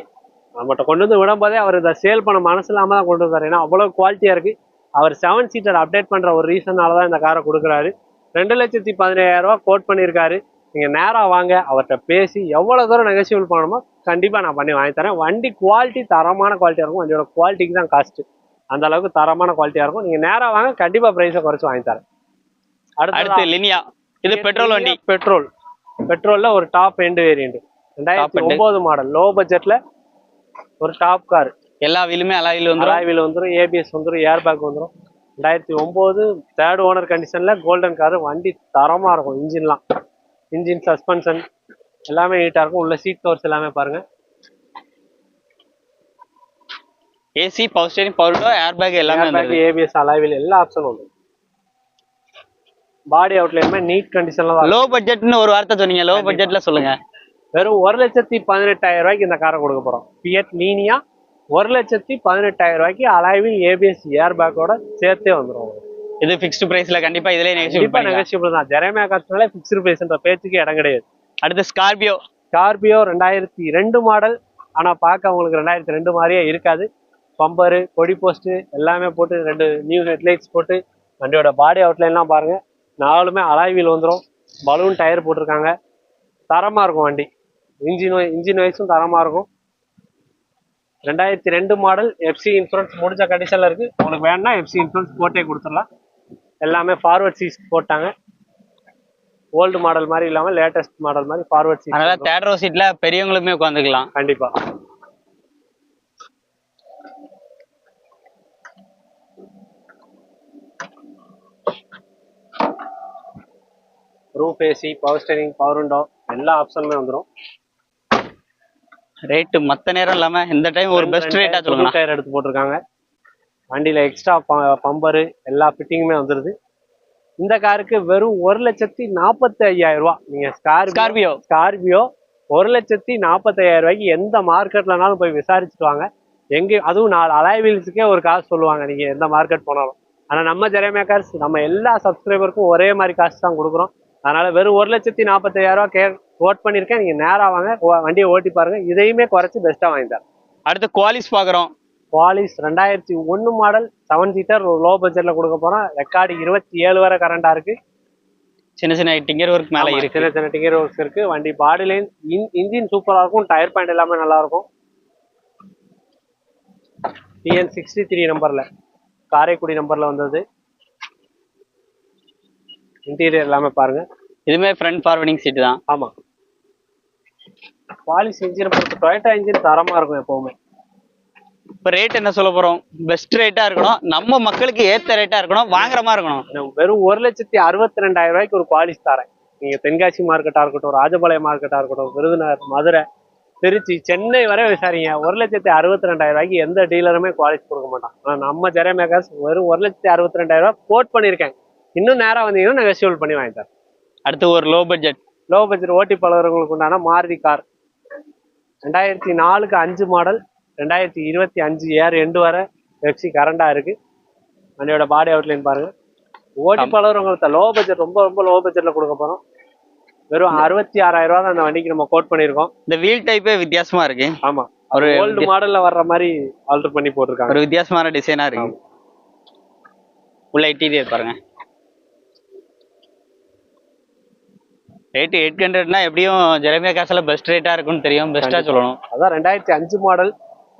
நம்மகிட்ட கொண்டு வந்து விடும்போதே அவர் இதை சேல் பண்ண மனசு இல்லாம தான் கொண்டு வந்தாரு ஏன்னா அவ்வளவு குவாலிட்டியா இருக்கு. அவர் செவன் சீட்டர் அப்டேட் பண்ற ஒரு ரீசனால தான் இந்த காரை கொடுக்குறாரு. ரெண்டு லட்சத்தி பதினாயிரம் ரூபாய் கோட் பண்ணியிருக்காரு நீங்க நேரா வாங்க அவர்கிட்ட பேசி எவ்வளவு தூரம் நெகோசியபிள் பண்ணணுமோ கண்டிப்பா நான் பண்ணி வாங்கி தரேன். வண்டி குவாலிட்டி தரமான குவாலிட்டியா இருக்கும். வண்டியோட குவாலிட்டிக்கு தான் காஸ்ட் அந்த அளவுக்கு தரமான குவாலிட்டியா இருக்கும். நீங்க நேரா வாங்க கண்டிப்பா பிரைஸை குறைச்சு வாங்கி தரேன். அடுத்து லினியா. இது பெட்ரோல் வண்டி. பெட்ரோல் பெட்ரோல்ல ஒரு டாப் எண்ட் வேரியன்ட் ரெண்டாயிரத்தி. ஒன்பது மாடல் லோ பட்ஜெட்ல ஒரு டாப் கார் எல்லா வீலுமே அலாயில் வந்துரும். அலாய்வில் வந்துடும் ஏபிஎஸ் வந்துடும் ஏர் பேக் வந்துடும் ரெண்டாயிரத்தி ஒன்பது தேர்ட் ஓனர் கண்டிஷன்ல கோல்டன் கார் வண்டி தரமா இருக்கும் இன்ஜின்லாம். இன்ஜின் சஸ்பென்ஷன் எல்லாமே நீட்டா இருக்கும். உள்ள சீட் கவர்ஸ் எல்லாமே பாருங்க. AC power steering power window air bag எல்லாமே பேக் ஏபிஎஸ் அலாய்வில் எல்லா ஆப்ஷனும் உண்டு. பாடி அவுட்லையுமே நீட் கண்டிஷன்ல லோ பட்ஜெட்னு ஒரு வார்த்தை சொன்னீங்க. லோ பட்ஜெட்ல சொல்லுங்க. வெறும் ஒரு லட்சத்தி பதினெட்டாயிரம் ரூபாய்க்கு இந்த காரை கொடுக்க போறோம். பிஎட் லீனியா ஒரு லட்சத்தி பதினெட்டாயிரம் ரூபாய்க்கு அலாய்வில் ஏபிஎஸ் ஏர் பேக்கோட சேர்த்தே வந்துடும் இது ஃபிக்ஸ்டு பிரைஸ்ல கண்டிப்பா நெகோஷியேட் கண்டிப்பா நெகோசியபிள் தான். ஜெரேமியா காசுனாலே பிக்ஸ்டு பிரைஸ்ன்ற பேச்சுக்கு இடம் கிடையாது. அடுத்து ஸ்கார்பியோ ஸ்கார்பியோ ரெண்டாயிரத்தி ரெண்டு மாடல் ஆனா பார்க்க உங்களுக்கு ரெண்டாயிரத்தி ரெண்டு மாதிரியே இருக்காது. பம்பரு கொடி போஸ்ட் எல்லாமே போட்டு ரெண்டு நியூ ஹெட்லைட்ஸ் போட்டு வண்டியோட பாடி அவுட்லைன்லாம் பாருங்க. நாலுமே அலாய்வில் வந்துடும் பலூன் டயர் போட்டிருக்காங்க. தரமா இருக்கும் வண்டி. இன்ஜின் இன்ஜின் வைஸும் தரமா இருக்கும். ரெண்டாயிரத்தி ரெண்டு மாடல் எஃப்சி இன்சூரன்ஸ் முடிஞ்ச கண்டிஷன்ல இருக்கு. உங்களுக்கு வேணும்னா எஃப்சி இன்சூரன்ஸ் போட்டே கொடுத்துடலாம். எல்லாமே ஃபார்வர்ட் சீஸ் போட்டாங்க. ஓல்டு மாடல் மாதிரி இல்லாம லேட்டஸ்ட் மாடல் மாதிரி ஃபார்வர்ட் சீட் அதனால தேர்ட் ரோ சீட்ல பெரியவங்களுமே உட்காந்துக்கலாம். கண்டிப்பா. Roof AC power steering power window எல்லா ஆப்ஷனுமே வந்துடும் ரேட்டு மத்த நேரம் இல்லாம இந்த டைம் ஒரு பெஸ்ட் ரேட்டா சொல்லுங்க டயர் எடுத்து போட்டிருக்காங்க. வண்டியில எக்ஸ்ட்ரா பம்பரு எல்லா ஃபிட்டிங்குமே வந்துருது. இந்த காருக்கு வெறும் ஒரு லட்சத்தி நாற்பத்தி ஐயாயிரம் ரூபாய் நீங்க ஸ்கார்பியோ ஸ்கார்பியோ ஸ்கார்பியோ ஒரு லட்சத்தி நாற்பத்தையாயிரம் ரூபாய்க்கு எந்த மார்க்கெட்லனாலும் போய் விசாரிச்சுட்டு வாங்க. எங்க அதுவும் நாலு அலாய் வீல்ஸுக்கே ஒரு காசு சொல்லுவாங்க நீங்க எந்த மார்க்கெட் போனாலும். ஆனா நம்ம ஜெரேமியா கார்ஸ் நம்ம எல்லா சப்ஸ்கிரைபருக்கும் ஒரே மாதிரி காசு தான் கொடுக்குறோம். அதனால வெறும் ஒரு லட்சத்தி நாற்பத்தையாயிரம் ரூபாய் கே ஓட் பண்ணியிருக்கேன் நீங்க நேரா வாங்க. வண்டியை ஓட்டி பாருங்க. இதையுமே குறைச்சு பெஸ்ட்டாக வாங்கி தரேன் அடுத்து குவாலிஸ் பாக்குறோம் குவாலிஸ் ரெண்டாயிரத்தி ஒன்று மாடல் செவன் சீட்டர் லோ பட்ஜெட்ல கொடுக்க போறோம். ரெக்கார்டு இருபத்தி ஏழு வரை கரண்டா இருக்கு. சின்ன சின்ன டிங்கர் ஒர்க் மேல ஆமா, இருக்கு. சின்ன சின்ன டிக்கெட் ஒர்க்ஸ் இருக்கு. வண்டி பாடி லைன் இன்ஜின் சூப்பரா இருக்கும். டயர் பாயிண்ட் எல்லாமே நல்லா இருக்கும். டிஎன் சிக்ஸ்டி த்ரீ நம்பர்ல காரைக்குடி நம்பர்ல வந்தது. இன்டீரியர் எல்லாமே பாருங்க. இதுமே ஃப்ரண்ட் ஃபார்வர்டிங் சீட் தான். ஆமா. பாலிஸ் இன்ஜினை பொறுத்து டொயட்டா இன்ஜின் தரமா இருக்கும் எப்பவுமே. இப்ப ரேட் என்ன சொல்ல போறோம்? பெஸ்ட் ரேட்டா இருக்கணும். நம்ம மக்களுக்கு ஏத்த ரேட்டா இருக்கணும். வாங்குற மாதிரி இருக்கணும் வெறும் ஒரு லட்சத்தி அறுபத்தி ரெண்டாயிரம் ரூபாய்க்கு ஒரு பாலிஸ் தரேன். நீங்க தென்காசி மார்க்கெட்டா இருக்கட்டும் ராஜபாளையம் மார்க்கெட்டா இருக்கட்டும் விருதுநகர் மதுரை திருச்சி சென்னை வரை விசாரிங்க. ஒரு லட்சத்தி அறுபத்தி ரெண்டாயிரம் ரூபாய்க்கு எந்த டீலருமே குவாலிட்டி கொடுக்க மாட்டான். ஆனா நம்ம ஜெரே மேக்கர்ஸ் வெறும் ஒரு லட்சத்தி அறுபத்தி ரெண்டாயிரம் ரூபாய் கோட் பண்ணியிருக்கேன் இன்னும் நேரா வந்தீங்கன்னா நெகோசியபிள் பண்ணி வாங்கி தரேன். அடுத்து ஒரு லோ பட்ஜெட் லோ பட்ஜெட் ஓட்டி பழகிறவங்களுக்கு உண்டான மாருதி கார். ரெண்டாயிரத்தி நாலுக்கு அஞ்சு மாடல் ரெண்டாயிரத்தி இருபத்தி அஞ்சு ஏர் எண்டு வரை வெப்சி கரண்டா இருக்கு. வண்டியோட பாடி அவுட்லைன் பாருங்க. ஓட்டி பழகிறவங்களுக்கு லோ பட்ஜெட் ரொம்ப ரொம்ப லோ பட்ஜெட்ல கொடுக்க போறோம். வெறும் அறுபத்தி ஆறாயிரம் ரூபா தான் அந்த வண்டிக்கு நம்ம கோட் பண்ணியிருக்கோம். இந்த வீல் டைப்பே வித்தியாசமா இருக்கு. ஆமா. ஒரு ஓல்டு மாடல்ல வர்ற மாதிரி ஆல்டர் பண்ணி போட்டிருக்காங்க. ஒரு வித்தியாசமான டிசைனா இருக்கு. உள்ள இன்டீரியர் பாருங்க. ரேட்டு எயிட் ஹண்ட்ரட்னா எப்படியும் ஜெரமியா காசுல பெஸ்ட் ரேட்டா இருக்கும்னு தெரியும். பெஸ்டா சொல்லணும். அதான் ரெண்டாயிரத்தி அஞ்சு மாடல்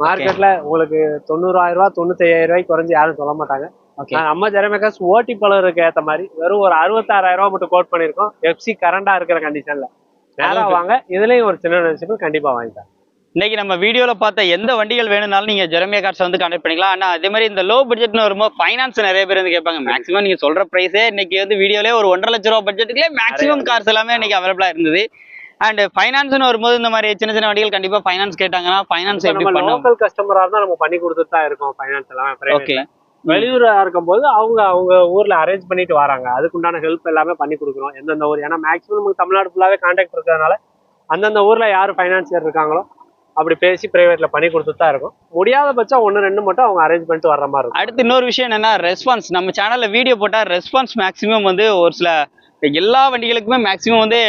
மார்க்கெட்ல உங்களுக்கு தொண்ணூறாயிரம் ரூபாய் தொண்ணூத்தி ஐயாயிரம் ரூபாய் குறைஞ்சு யாரும் சொல்ல மாட்டாங்க. நம்ம ஜெரமேகாஸ் ஓட்டி பழருக்கு ஏத்த மாதிரி வெறும் ஒரு அறுபத்தாறாயிரம் ரூபாய் மட்டும் கோட் பண்ணிருக்கோம் எஃப்சி கரண்டா இருக்கிற கண்டிஷன்ல நேரா வாங்க. இதுலயும் ஒரு சின்ன நினைச்சு கண்டிப்பா வாங்கிக்கலாம். இன்னைக்கு நம்ம வீடியோல பார்த்த எந்த வண்டிகள் வேணும்னாலும் நீங்க ஜெரமியா கார்ஸ் வந்து கனெக்ட் பண்ணிக்கலாம். ஆனா அதே மாதிரி இந்த லோ பட்ஜெட்னு வரும்போது ஃபைனான்ஸ் நிறைய பேர் வந்து கேட்பாங்க மேக்ஸிமம் நீங்க சொல்ற பிரைஸே இன்னைக்கு வந்து வீடியோலே ஒரு ஒன்றரை லட்ச ரூபா பட்ஜெட்டுக்குள்ளே மேக்ஸிமம் கார்ஸ் எல்லாமே இன்னைக்கு அவைலபிளா இருந்தது. அண்ட் ஃபைனான்ஸ்னு வரும்போது இந்த மாதிரி சின்ன சின்ன வண்டிகள் கண்டிப்பா ஃபைனான்ஸ் கேட்டாங்கன்னா ஃபைனான்ஸ் எப்படி லோக்கல் கஸ்டமரா இருந்தா நம்ம பண்ணி கொடுத்துட்டு தான் இருக்கோம் ஃபைனான்ஸ் எல்லாம் ஓகே ல. வெளியூரா இருக்கும்போது அவங்க அவங்க ஊர்ல அரேஞ்ச் பண்ணிட்டு வராங்க. அதுக்குண்டான ஹெல்ப் எல்லாமே பண்ணி கொடுக்குறோம் எந்தெந்த ஊர். ஏன்னா மேக்ஸிமம் தமிழ்நாடு ஃபுல்லாவே கான்டாக்ட் இருக்கிறதுனால அந்தந்த ஊர்ல யார் ஃபைனான்சியர் இருக்காங்களோ அப்படி பேசி பிரைவேட்ல பண்ணி கொடுத்துட்டு தான் இருக்கும். முடியாத பட்சம் ஒன்று ரெண்டு மட்டும் அவங்க அரேஞ்ச் பண்ணிட்டு வர மாதிரி இருக்கும். அடுத்து இன்னொரு விஷயம் என்னன்னா ரெஸ்பான்ஸ் நம்ம சேனல்ல வீடியோ போட்டால் ரெஸ்பான்ஸ் மேக்ஸிமம் வந்து ஒரு சில எல்லா வண்டிகளுக்குமே மேக்ஸிமம் வந்து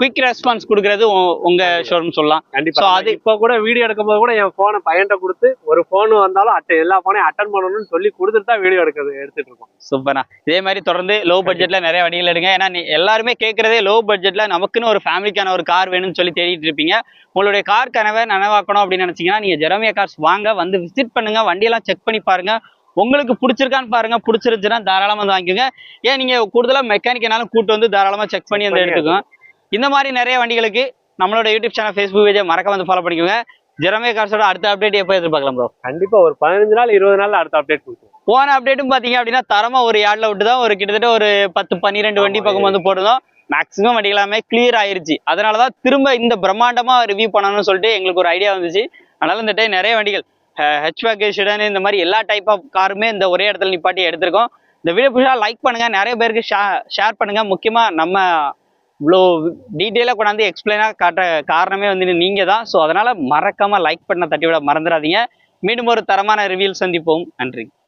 குயிக் ரெஸ்பான்ஸ் கொடுக்கறது உங்க ஷோரூம் சொல்லலாம். கண்டிப்பா. அது இப்போ கூட வீடியோ எடுக்கும்போது கூட என் போனை பையன்ட்ட கொடுத்து ஒரு போன் வந்தாலும் அட்ட எல்லா போனையும் அட்டன் பண்ணணும்னு சொல்லி கொடுத்துட்டு தான் வீடியோ எடுக்கிறது எடுத்துட்டு இருக்கோம். சூப்பர்ண்ணா இதே மாதிரி தொடர்ந்து லோ பட்ஜெட்ல நிறைய வண்டிகள் எடுங்க. ஏன்னா நீ எல்லாருமே கேட்கறதே லோ பட்ஜெட்ல நமக்குன்னு ஒரு ஃபேமிலிக்கான ஒரு கார் வேணும்னு சொல்லி தேடிட்டு இருப்பீங்க. உங்களுடைய கார் கனவை நனவாக்கணும் அப்படின்னு நினைச்சீங்கன்னா நீங்க ஜெரோமியா கார்ஸ் வாங்க வந்து விசிட் பண்ணுங்க. வண்டியெல்லாம் செக் பண்ணி பாருங்க. உங்களுக்கு பிடிச்சிருக்கான்னு பாருங்க. பிடிச்சிருந்துச்சுன்னா தாராளமா வந்து வாங்கிக்கோங்க. ஏன் நீங்க கூடுதலா மெக்கானிக்கனாலும் கூட்டு வந்து தாராளமா செக் பண்ணி வந்து எடுத்துக்கோங்க. இந்த மாதிரி நிறைய வண்டிகளுக்கு நம்மளோட யூடியூப் சேனல் ஃபேஸ்புக் பேஜை மறக்க வந்து ஃபாலோ பண்ணிக்கோங்க. ஜெரோமியா கார்ஸோட அடுத்த அப்டேட் எப்போ எதிர்பார்க்கலாம் ப்ரோ கண்டிப்பா ஒரு பதினஞ்சு நாள் இருபது நாள் அடுத்த அப்டேட் கொடுத்துருவோம். போன அப்டேட்டும் பாத்தீங்க அப்படின்னா தரமா ஒரு யார்ட்ல விட்டு தான் ஒரு கிட்டத்தட்ட ஒரு பத்து பன்னிரெண்டு வண்டி பக்கம் வந்து போட்டுருந்தோம். மேக்ஸிமம் வண்டி எல்லாமே கிளியர் ஆயிருச்சு. அதனாலதான் திரும்ப இந்த பிரம்மாண்டமா ரிவ்யூ பண்ணணும்னு சொல்லிட்டு எங்களுக்கு ஒரு ஐடியா வந்துச்சு. அதனால இந்த டைம் நிறைய வண்டிகள் ஹெச்பேக்கு ஷிடனு இந்த மாதிரி எல்லா டைப் ஆஃப் காருமே இந்த ஒரே இடத்துல நிப்பாட்டி எடுத்திருக்கோம். இந்த வீடியோ புதுசாக லைக் பண்ணுங்கள் நிறைய பேருக்கு ஷேர் பண்ணுங்கள் முக்கியமாக நம்ம இவ்வளோ டீட்டெயிலாக கொண்டாந்து எக்ஸ்பிளைனாக காட்ட காரணமே வந்து நீங்கள் தான் ஸோ அதனால் மறக்காமல் லைக் பண்ண தட்டி விட மறந்துடாதீங்க. மீண்டும் ஒரு தரமான ரிவியூல் சந்திப்போம். நன்றி.